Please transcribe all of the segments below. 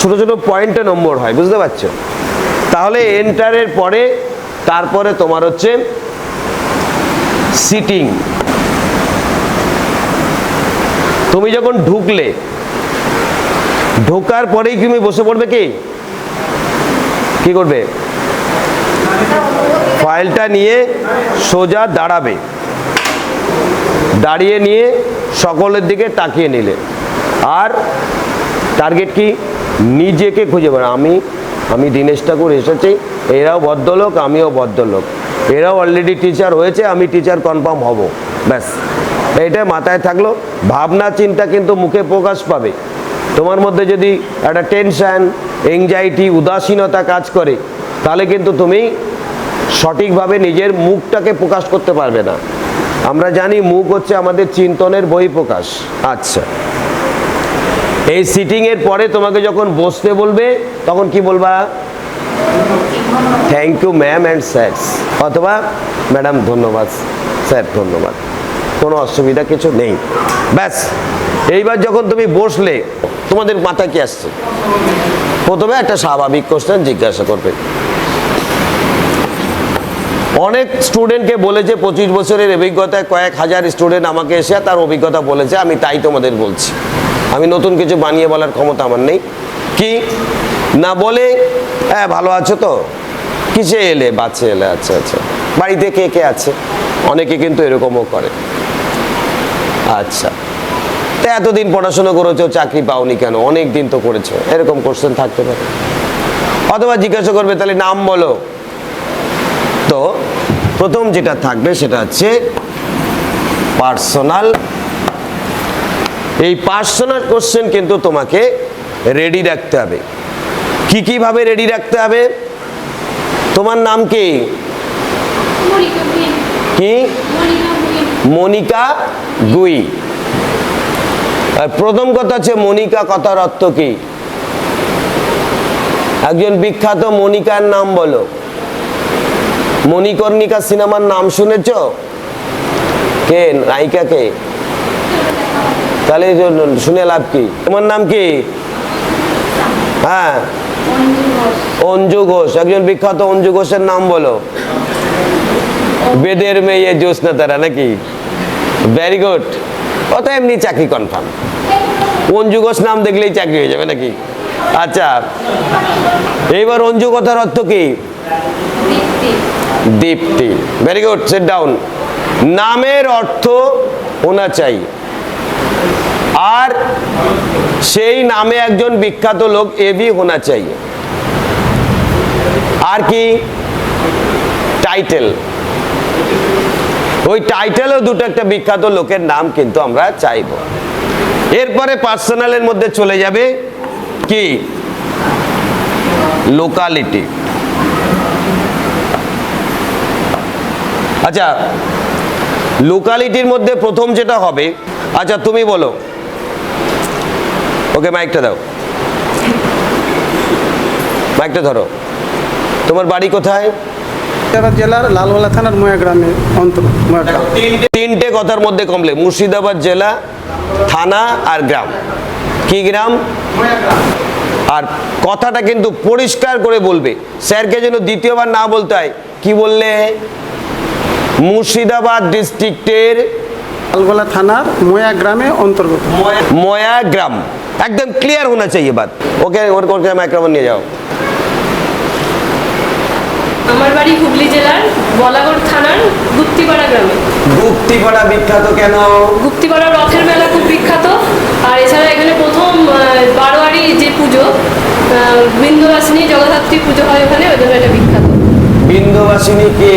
ছোট ছোট পয়েন্টে নম্বর হয়, বুঝতে পারছ? তাহলে এন্টারের পরে, তারপরে তোমার হচ্ছে সিটিং তুমি যখন ঢুকলে, ঢোকার পরেই তুমি বসে পড়বে কি? কি করবে? ফাইলটা নিয়ে সোজা দাঁড়াবে। দাঁড়িয়ে নিয়ে সকলের দিকে তাকিয়ে নিলে। আর টার্গেট কি? নিজেকে খুঁজে বেড়া আমি আমি দীনেশ ঠাকুর এসেছি, এরাও ভদ্রলোক, আমিও ভদ্রলোক। এরাও অলরেডি টিচার হয়েছে, আমি টিচার কনফার্ম হব। ব্যাস। এইটা মাথায় থাকল। ভাবনা, চিন্তা কিন্তু মুখে প্রকাশ পাবে। তোমার মধ্যে যদি একটা টেনশন এংজাইটি উদাসীনতা কাজ করে, তাহলে কিন্তু তুমি সঠিকভাবে নিজের মুখটাকে প্রকাশ করতে পারবে না। আমরা জানি মুখ হচ্ছে আমাদের চিন্তনের বহিঃপ্রকাশ। আচ্ছা। এই সিটিং এর পরে তোমাকে যখন বসতে বলবে, তখন কি বলবা? Thank you ma'am and sir অথবা ম্যাডাম ধন্যবাদ স্যার ধন্যবাদ। কোনো অসুবিধা কিছু নেই। ব্যাস, এইবার যখন তুমি বসলে, তোমাদের মাথা কি আসছে? প্রথমে একটা স্বাভাবিক কোশ্চেন জিজ্ঞাসা করবে। অনেক স্টুডেন্টকে বলেছে, পঁচিশ বছরের অভিজ্ঞতায় কয়েক হাজার স্টুডেন্ট আমাকে এসে তার অভিজ্ঞতা বলেছে, আমি তাই তোমাদের বলছি। আমি নতুন কিছু বানিয়ে বলার ক্ষমতা আমার নেই। কি? না বলে? হ্যাঁ ভালো আছো তো? কিসে এলে? বাচ্চা এলে আচ্ছা আচ্ছা। বাড়িতে কে কে আছে? অনেকে কিন্তু এরকমও করে। আচ্ছা। তা এতদিন পড়াশোনা করেছ, চাকরি পাওনি কেন? অনেক দিন তো করেছ। এরকম কোশ্চেন থাকতে পারে। অথবা জিজ্ঞাসা করবে, তাহলে নাম বলো। তো প্রথম যেটা থাকবে, সেটা হচ্ছে পার্সোনাল এই পার্সোনাল কোশ্চেন কিন্তু তোমাকে রেডি রাখতে হবে। কি কীভাবে রেডি রাখতে হবে? তোমার নাম কি? কি? মনিকা মনিকা গুই। আর প্রথম কথা হচ্ছে মনিকা কথার অর্থ কি? একজন বিখ্যাত মনিকার নাম বলো। মণিকর্ণিকা সিনেমার নাম শুনেছ? কে? নায়িকা কে তাহলে শুনে লাভ কি? তোমার নাম কি? হ্যাঁ। অঞ্জু ঘোষ। একজন বিখ্যাত অঞ্জু ঘোষের নাম বলো। বেদের মেয়ে জ্যোৎস্না তারা নাকি? ভেরি গুড অত এমনি চাকরি কনফার্ম অঞ্জু ঘোষ নাম দেখলেই চাকরি হয়ে যাবে নাকি? আচ্ছা। এইবার অঞ্জু কথার অর্থ কি? Dipti. Very good sit down নামের অর্থ হোনা চাই। আর সেই নামে একজন বিখ্যাত লোক এ হোনা চাই আর কি? টাইটেল ওই টাইটেলও দুটো একটা বিখ্যাত লোকের নাম কিন্তু আমরা চাইব। এরপরে পার্সোনালের মধ্যে চলে যাবে কি? লোকালিটি আচ্ছা লোকালিটির মধ্যে প্রথম যেটা হবে আচ্ছা তুমি বলো। ওকে মাইকটা দাও। মাইকটা ধরো। তোমার বাড়ি কোথায়? জেলার লালওয়ালা থানার ময়া গ্রামের অন্তর তিনটে কথার মধ্যে কমলে মুর্শিদাবাদ জেলা থানা আর গ্রাম। কি গ্রাম? আর কথাটা কিন্তু পরিষ্কার করে বলবে। স্যারকে যেন দ্বিতীয়বার না বলতে হয়। কি বললে? মুর্শিদাবাদ ডিস্ট্রিক্টের লালগোলা থানার ময়া গ্রামে অন্তর্গত। ময়া গ্রাম। একদম ক্লিয়ার होना चाहिए बात ওকে ওর ওকে মাইক্রোফোন নিয়ে যাও আমার বাড়ি হুগলি জেলার বলাগড় থানার গুপ্তিপাড়া গ্রামে গুপ্তিপাড়া বিখ্যাত কেন গুপ্তিপাড়া রথের মেলা খুব বিখ্যাত আর এছাড়া এখানে প্রথম আহ, বারোয়ারি যে পুজো আহ, বিন্দুবাসিনী জগদ্ধাত্রী পুজো হয় ওখানে ওই জন্য এটা বিখ্যাত বিন্দুবাসিনী কে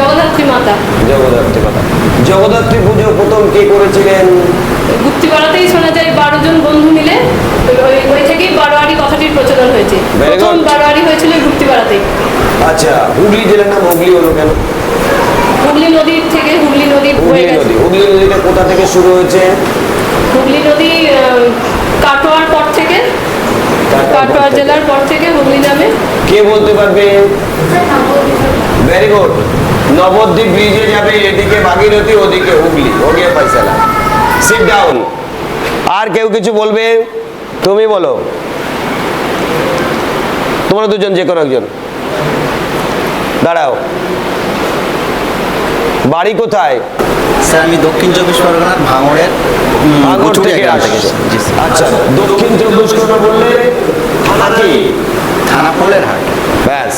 জগদ্ধাত্রী মাতা। জগদ্ধাত্রী কথা জগদ্ধাত্রী পুজো প্রথম কে করেছিলেন? গুপ্তিপাড়াতেই শোনা যায় বারো জন বন্ধু মিলে ওই থেকেই বারোয়ারি কথাটির প্রচলন হয়েছে। প্রথম বারোয়ারি হয়েছিল গুপ্তিপাড়াতেই আচ্ছা হুগলি জেলার নাম হুগলি হলো কেন? হুগলি নদীর থেকে হুগলি নদী হুগলি গেছে। নদী। হুগলি নদীটা কোথা থেকে শুরু হয়েছে? হুগলি নদী কাটোয়ার পর থেকে কাটোয়া জেলার পর থেকে হুগলি নামে। কে বলতে পারবে? Very good. নবদ্বীপ ব্রিজে যাবে এদিকে ভাগীরথী ওদিকে হুগলি। ওকে পয়সালা সিট ডাউন আর কেউ কিছু বলবে? তুমি বলো। তোমরা দুজন যে কোনো একজন। দাঁড়াও। বাড়ি কোথায়? স্যার আমি দক্ষিণ চব্বিশ পরগনার ভাঙড়ের ভাঙড় থেকে আচ্ছা দক্ষিণ চব্বিশ পরগনা বললে? থানা পড়লে হাট ব্যাস।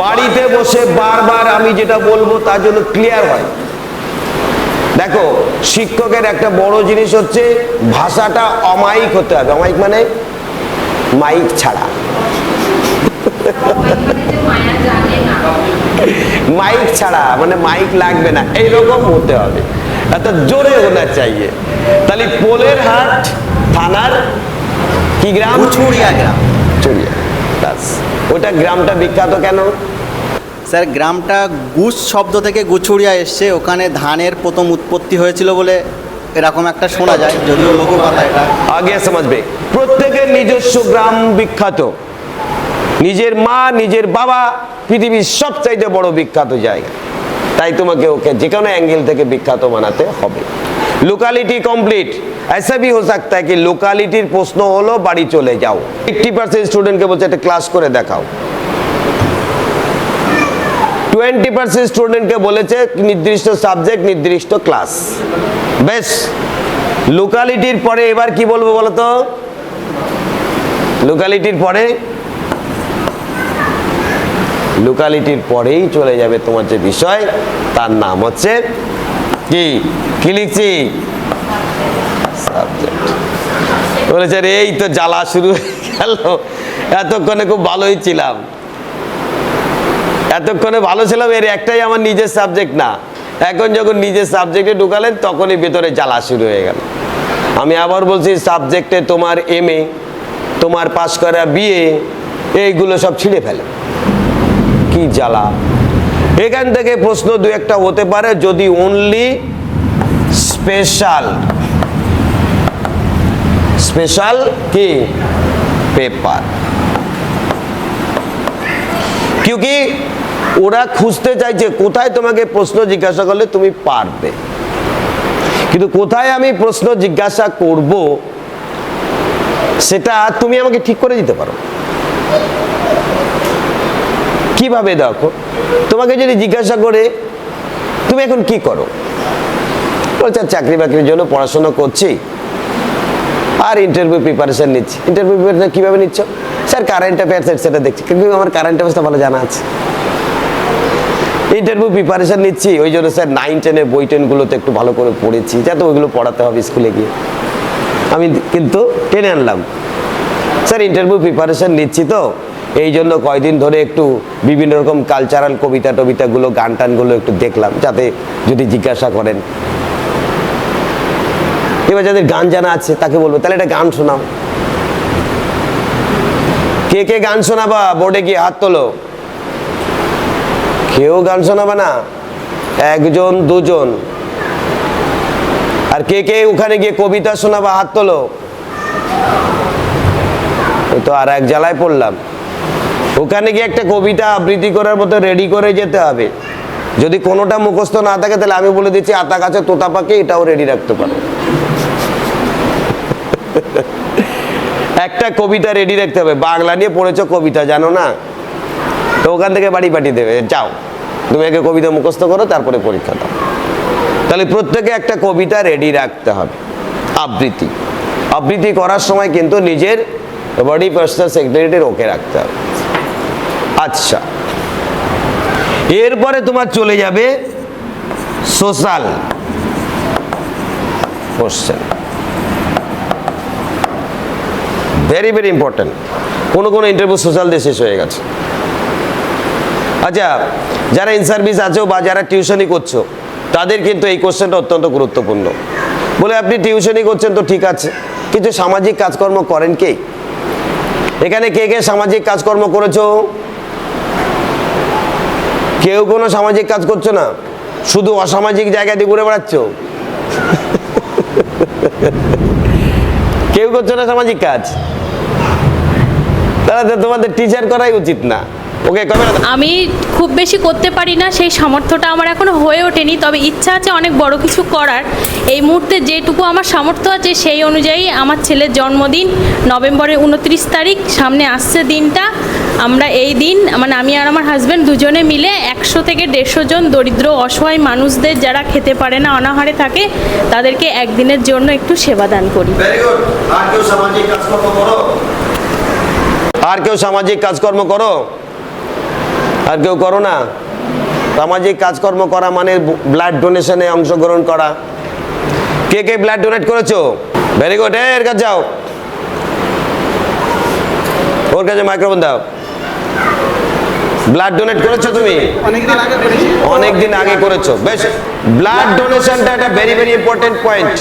বাড়িতে বসে বারবার আমি যেটা বলব তার জন্য ক্লিয়ার হয়। দেখো শিক্ষকের একটা বড় জিনিস হচ্ছে ভাষাটা অমায়িক হতে হবে। অমায়িক মানে মাইক ছাড়া। মাইক ছাড়া মানে মাইক লাগবে না এইরকম হতে হবে। এত জোরে হোনা চাইয়ে। তাহলে পোলের হাট থানার কি গ্রাম? গুচুড়িয়া গ্রাম। চুরিয়া ওটা গ্রামটা বিখ্যাত কেন? স্যার গ্রামটা গুছ শব্দ থেকে গুছুড়িয়া এসছে। ওখানে ধানের প্রথম উৎপত্তি হয়েছিল বলে এরকম একটা শোনা যায় যদিও লোককথা এটা। আগে সমাজবে। প্রত্যেকের নিজস্ব গ্রাম বিখ্যাত। নিজের মা নিজের বাবা পৃথিবীর সবচাইতে বড় বিখ্যাত জায়গা। তাই তোমাকে ওকে যে কোনো অ্যাঙ্গেল থেকে বিখ্যাত বানাতে হবে। লোকালিটি কমপ্লিট ऐसा भी हो सकता है कि লোকালিটির প্রশ্ন হলো বাড়ি চলে যাও এইটটি পার্সেন্ট স্টুডেন্টকে বলছে একটা ক্লাস করে দেখাও টোয়েন্টি পার্সেন্ট স্টুডেন্টকে বলেছে নির্দিষ্ট সাবজেক্ট নির্দিষ্ট ক্লাস বেশ লোকালিটির পরে এবার কি বলবো বলো তো লোকালিটির পরে লোকালিটির পরেই চলে যাবে তোমার যে বিষয় তার নাম হচ্ছে কি? কি লিখছি? সাবজেক্ট বলেছে এই তো জ্বালা শুরু হয়ে গেল। এতক্ষণে খুব ভালোই ছিলাম। এতক্ষণে ভালো ছিলাম, এর একটাই আমার নিজের সাবজেক্ট না। এখন যখন নিজের সাবজেক্টে ঢুকালেন, তখনই ভেতরে জ্বালা শুরু হয়ে গেল। আমি আবার বলছি সাবজেক্টে তোমার এম এ তোমার পাশ করা বিএ এইগুলো সব ছিঁড়ে ফেলে। কি জ্বালা? এখান থেকে প্রশ্ন দু একটা হতে পারে, যদি অনলি স্পেশাল স্পেশাল কি? পেপার কিউকি ওরা খুঁজতে চাইছে কোথায় তোমাকে প্রশ্ন জিজ্ঞাসা করলে তুমি পারবে। কিন্তু কোথায় আমি প্রশ্ন জিজ্ঞাসা করব, সেটা তুমি আমাকে ঠিক করে দিতে পারো। কীভাবে দেখো? তোমাকে যদি জিজ্ঞাসা করে, তুমি এখন কি করো? চাকরি বাকরির জন্য পড়াশোনা করছি আর ইন্টারভিউ প্রিপারেশন নিচ্ছি। ইন্টারভিউ প্রিপারেশন কীভাবে নিচ্ছ? স্যার কারেন্ট অ্যাফেয়ার্স সেটা দেখছি। কিন্তু আমার কারেন্ট অ্যাফেয়ার্সটা ভালো জানা আছে। ইন্টারভিউ প্রিপারেশন নিচ্ছি। ওই জন্য স্যার নাইন টেনের বই টেনগুলোতে একটু ভালো করে পড়েছি। যাতে ওইগুলো পড়াতে হবে স্কুলে গিয়ে। আমি কিন্তু টেনে আনলাম। স্যার ইন্টারভিউ প্রিপারেশন নিচ্ছি তো। এই জন্য কয়দিন ধরে একটু বিভিন্ন রকম কালচারাল কবিতা টবিতাগুলো গান টানগুলো একটু দেখলাম, যাতে যদি জিজ্ঞাসা করেন। এবার যাদের গান জানা আছে, তাকে বলব, তাহলে এটা গান শোনাও। কে কে গান শোনাবা? বোর্ডে গিয়ে হাত তোলো। কেউ গান শোনাবে না, একজন, দুজন। আর কে কে ওখানে গিয়ে কবিতা শোনাবা, হাত তোলো। তো আর এক জ্বালায় পড়লাম। ওখানে গিয়ে একটা কবিতা আবৃত্তি করার মতো রেডি করে যেতে হবে। যদি কোনোটা মুখস্থ না থাকে, তাহলে আমি বলে দিচ্ছি, আতা গাছে তোতা পাখি এটাও রেডি রাখতে পারো। একটা কবিতা রেডি রাখতে হবে। বাংলা নিয়ে পড়েছো কবিতা, জানো না? তো ওখান থেকে বাড়ি পাঠিয়ে দেবে। যাও। তুমি আগে কবিতা মুখস্থ করো, তারপরে পরীক্ষা দাও। তাহলে প্রত্যেকে একটা কবিতা রেডি রাখতে হবে। আবৃত্তি। আবৃত্তি করার সময় কিন্তু নিজের বডি পার্সোনাল সেক্রেটারি ওকে রাখতে হবে। আচ্ছা। এরপরে তোমার চলে যাবে social question. Very very important কোনো কোনো ইন্টারভিউ সোশ্যাল দিয়ে শেষ হয়ে গেছে। আচ্ছা যারা ইন সার্ভিস আছো বা যারা টিউশনই করছ, তাদের কিন্তু এই কোশ্চেনটা অত্যন্ত গুরুত্বপূর্ণ। বলে, আপনি টিউশনই করছেন তো ঠিক আছে কিছু সামাজিক কাজকর্ম করেন কে? এখানে কে কে সামাজিক কাজকর্ম করেছ? কেউ কোনো সামাজিক কাজ করছ না? শুধু অসামাজিক জায়গা দিয়ে ঘুরে বেড়াচ্ছ? কেউ করছ না সামাজিক কাজ? তাহলে তোমাদের টিচার করাই উচিত না। ওকে ক্যামেরা আমি খুব বেশি করতে পারি না সেই সামর্থ্যটা আমার এখনও হয়ে ওঠেনি। তবে ইচ্ছা আছে অনেক বড় কিছু করার। এই মুহূর্তে যেটুকু আমার সামর্থ্য আছে সেই অনুযায়ী আমার ছেলের জন্মদিন নভেম্বরের উনত্রিশ তারিখ সামনে আসছে দিনটা। আমরা এই দিন মানে আমি আর আমার হাজব্যান্ড দুজনে মিলে একশো থেকে দেড়শো জন দরিদ্র অসহায় মানুষদের যারা খেতে পারে না অনাহারে থাকে তাদেরকে একদিনের জন্য একটু সেবা দান করি? আর কেউ সামাজিক কাজকর্ম করো? আর কেউ করো না। সামাজিক কাজকর্ম করা মানে ব্লাড ডোনেশনে অংশগ্রহণ করা। কে কে ব্লাড ডোনেট করেছ? ভেরি গুড এর কাছে যাও। ওর কাছে মাইক্রোফোন দাও। ব্লাড ডোনেট করেছ তুমি? অনেকদিন আগে করেছি। অনেক দিন আগে করেছ। বেশ ব্লাড ডোনেশনটা একটা ভেরি ভেরি ইম্পর্টেন্ট পয়েন্ট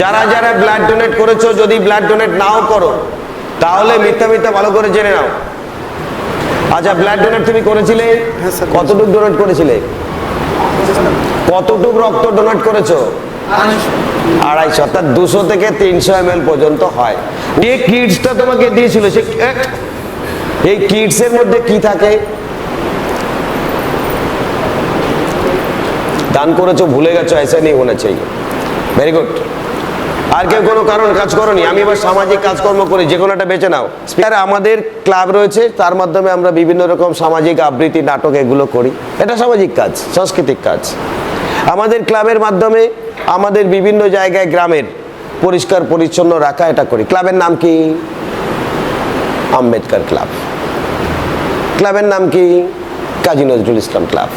যারা যারা ব্লাড ডোনেট করেছ যদি ব্লাড ডোনেট নাও করো তাহলে মিথ্যা মিথ্যা ভালো করে জেনে নাও। আচ্ছা ব্লাড ডোনেট তুমি করেছিলে? কতটুক ডোনেট করেছিলে? কতটুক রক্ত ডোনেট করেছ? আড়াইশো। অর্থাৎ দুশো থেকে তিনশো এম পর্যন্ত হয়। যে কিডসটা তোমাকে দিয়েছিল সে এই কিডসের মধ্যে কি থাকে? দান করেছ ভুলে গেছো এসে নেই হোনা চাই ভেরি গুড আর কেউ কোনো কারণ কাজ করনি। আমি এবার সামাজিক কাজকর্ম করি, যে কোনো একটা বেছে নাও। স্পিকার, আমাদের ক্লাব রয়েছে, তার মাধ্যমে আমরা বিভিন্ন রকম সামাজিক আবৃত্তি, নাটক এগুলো করি। এটা সামাজিক কাজ, সাংস্কৃতিক কাজ। আমাদের ক্লাবের মাধ্যমে আমাদের বিভিন্ন জায়গায় গ্রামের পরিষ্কার, পরিচ্ছন্ন রাখা এটা করি। ক্লাবের নাম কি? আম্বেদকর ক্লাব। ক্লাবের নাম কি? কাজী নজরুল ইসলাম ক্লাব।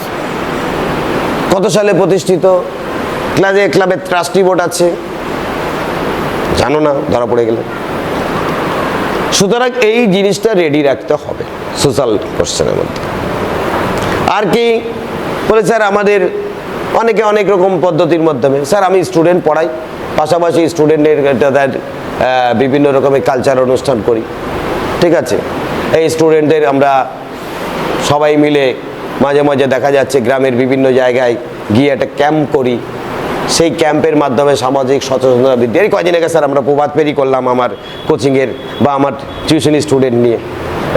কত সালে প্রতিষ্ঠিত? ক্লাবে ক্লাবের ট্রাস্টি বোর্ড আছে। জানো না, ধরা পড়ে গেলে। সুতরাং এই জিনিসটা রেডি রাখতে হবে সোশ্যাল কোশ্চেনের মধ্যে। আর কি, বলে স্যার, আমাদের অনেকে অনেক রকম পদ্ধতির মাধ্যমে, স্যার, আমি স্টুডেন্ট পড়াই, পাশাপাশি স্টুডেন্টের তাদের বিভিন্ন রকমের কালচার অনুষ্ঠান করি, ঠিক আছে? এই স্টুডেন্টদের আমরা সবাই মিলে মাঝে মাঝে দেখা যাচ্ছে, গ্রামের বিভিন্ন জায়গায় গিয়ে একটা ক্যাম্প করি সেই ক্যাম্পের মাধ্যমে সামাজিক সচেতনতা বৃদ্ধি। এই কয়দিন আগে স্যার আমরা প্রভাত ফেরি করলাম আমার কোচিংয়ের বা আমার টিউশনি স্টুডেন্ট নিয়ে।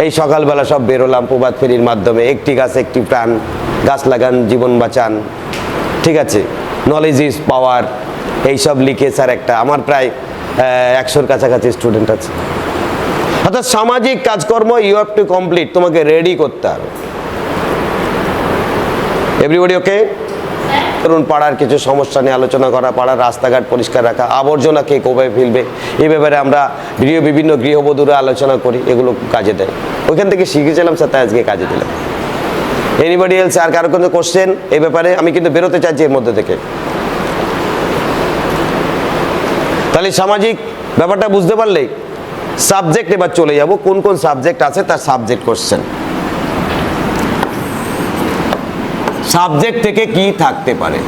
এই সকালবেলা সব বেরোলাম প্রভাত ফেরির মাধ্যমে। একটি গাছ, একটি প্রাণ, গাছ লাগান, জীবন বাঁচান। ঠিক আছে? নলেজ ইজ পাওয়ার এইসব লিখে স্যার একটা আমার প্রায় একশোর কাছাকাছি স্টুডেন্ট আছে। অর্থাৎ সামাজিক কাজকর্ম ইউ হ্যাভ টু কমপ্লিট তোমাকে রেডি করতে হবে। এভরিবডি ওকে ধরুন পাড়ার কিছু সমস্যা নিয়ে আলোচনা করা, পাড়ার রাস্তাঘাট পরিষ্কার রাখা, আবর্জনা কে কবে ফেলবে এই ব্যাপারে আমরা গৃহ বিভিন্ন গৃহবধূরা আলোচনা করি, এগুলো কাজে দেয়। ওইখান থেকে শিখেছিলাম, স্যার, তাই আজকে কাজে দিলাম। এনিবডি এলস আর কারও কোনো কোশ্চেন এই ব্যাপারে? আমি কিন্তু বেরোতে চাইছি এর মধ্যে থেকে। তাহলে সামাজিক ব্যাপারটা বুঝতে পারলে সাবজেক্ট এবার চলে যাব, কোন কোন সাবজেক্ট আছে তার সাবজেক্ট কোশ্চেন সাবজেক্ট থেকে কি থাকতে পারে?